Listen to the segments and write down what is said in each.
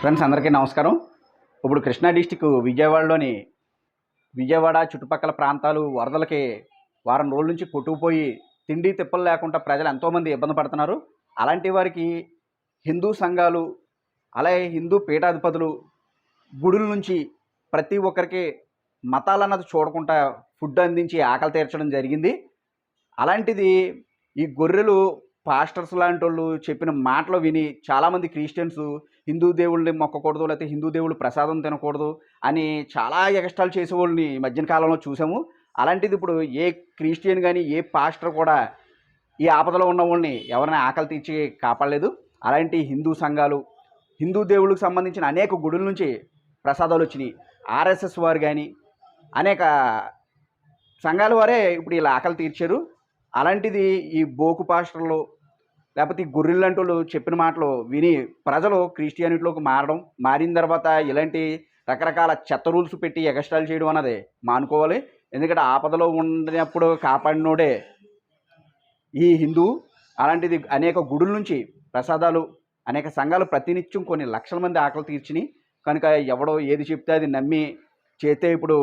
Friends అందరికీ నమస్కారం. ఇప్పుడు కృష్ణా డిస్టిక్ విజయవాడలోని విజయవాడ చుట్టుపక్కల ప్రాంతాలు వరదలకి వారం రోజుల నుంచి కొట్టుకుపోయి తిండి తిప్పలు లేకుండా ప్రజలు ఎంతోమంది ఇబ్బంది పడుతున్నారు. అలాంటి వారికి హిందూ సంఘాలు అలాగే హిందూ పీఠాధిపతులు గుడుల నుంచి ప్రతి ఒక్కరికి మతాలన్నది చూడకుండా ఫుడ్ అందించి ఆకలి తీర్చడం జరిగింది. అలాంటిది ఈ గొర్రెలు పాస్టర్స్ లాంటి వాళ్ళు చెప్పిన మాటలు విని చాలామంది క్రిస్టియన్స్ హిందూ దేవుళ్ళని మొక్కకూడదు లేకపోతే హిందూ దేవుళ్ళు ప్రసాదం తినకూడదు అని చాలా ఎగస్టాలు చేసేవాళ్ళని మధ్యన కాలంలో చూసాము. అలాంటిది ఇప్పుడు ఏ క్రిస్టియన్ కానీ ఏ పాస్టర్ కూడా ఈ ఆపదలో ఉన్న వాళ్ళని ఎవరిని ఆకలి తీర్చి కాపాడలేదు. అలాంటి హిందూ సంఘాలు హిందూ దేవుళ్ళకి సంబంధించిన అనేక గుడుల నుంచి ప్రసాదాలు వచ్చినాయి. ఆర్ఎస్ఎస్ వారు కానీ అనేక సంఘాల వారే ఇప్పుడు ఇలా ఆకలి తీర్చారు. అలాంటిది ఈ బోకు పాస్టర్లు లేకపోతే ఈ గొర్రెలు వాళ్ళు చెప్పిన మాటలు విని ప్రజలు క్రిస్టియానిటీలోకి మారడం మారిన తర్వాత ఇలాంటి రకరకాల చెత్త రూల్స్ పెట్టి ఎగస్ట్రాలు చేయడం అన్నది మానుకోవాలి. ఎందుకంటే ఆపదలో ఉన్నప్పుడు కాపాడినోడే ఈ హిందూ. అలాంటిది అనేక గుడుల నుంచి ప్రసాదాలు అనేక సంఘాలు ప్రతినిత్యం కొన్ని లక్షల మంది ఆకలి తీర్చినాయి కనుక ఎవడో ఏది చెప్తే అది నమ్మి చేస్తే ఇప్పుడు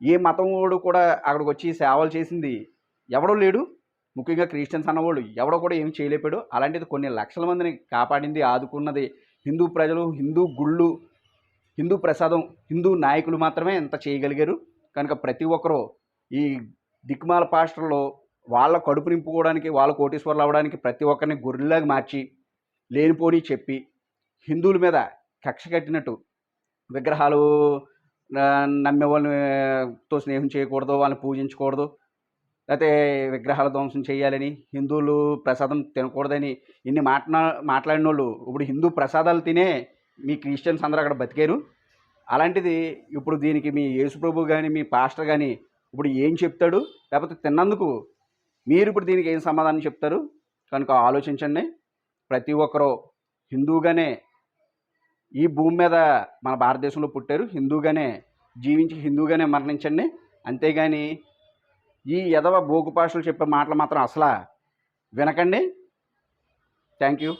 ఏ మతం కూడా అక్కడికి వచ్చి సేవలు చేసింది ఎవడో లేడు. ముఖ్యంగా క్రిస్టియన్స్ అన్నవాళ్ళు ఎవడో కూడా ఏమి చేయలేపాడు అలాంటిది కొన్ని లక్షల మందిని కాపాడింది ఆదుకున్నది హిందూ ప్రజలు హిందూ గుళ్ళు హిందూ ప్రసాదం హిందూ నాయకులు మాత్రమే ఇంత చేయగలిగారు. కనుక ప్రతి ఒక్కరూ ఈ దిక్మాల పాస్టర్లో వాళ్ళ కడుపు నింపుకోవడానికి వాళ్ళ కోటీశ్వర్లు అవ్వడానికి ప్రతి ఒక్కరిని గొర్రెలాగా మార్చి లేనిపోని చెప్పి హిందువుల మీద కక్ష కట్టినట్టు విగ్రహాలు ఆ, నమ్మే వాళ్ళతో స్నేహం చేయకూడదు వాళ్ళని పూజించకూడదు లేకపోతే విగ్రహాల ధ్వంసం చేయాలని హిందువులు ప్రసాదం తినకూడదని ఇన్ని మాట్లా మాట్లాడిన వాళ్ళు ఇప్పుడు హిందూ ప్రసాదాలు తినే మీ క్రిస్టియన్స్ అందరూ అక్కడ బతికారు. అలాంటిది ఇప్పుడు దీనికి మీ యేసుప్రభు కానీ మీ పాస్టర్ కానీ ఇప్పుడు ఏం చెప్తాడు? లేకపోతే తిన్నందుకు మీరు ఇప్పుడు దీనికి ఏం సమాధానం చెప్తారు? కనుక ఆలోచించండి. ప్రతి ఒక్కరూ హిందూగానే ఈ భూమి మీద మన భారతదేశంలో పుట్టారు. హిందూగానే జీవించి హిందూగానే మరణించండి. అంతేగాని ఈ యదవ భోగు భాషలు చెప్పే మాటలు మాత్రం అసలా వినకండి. Thank you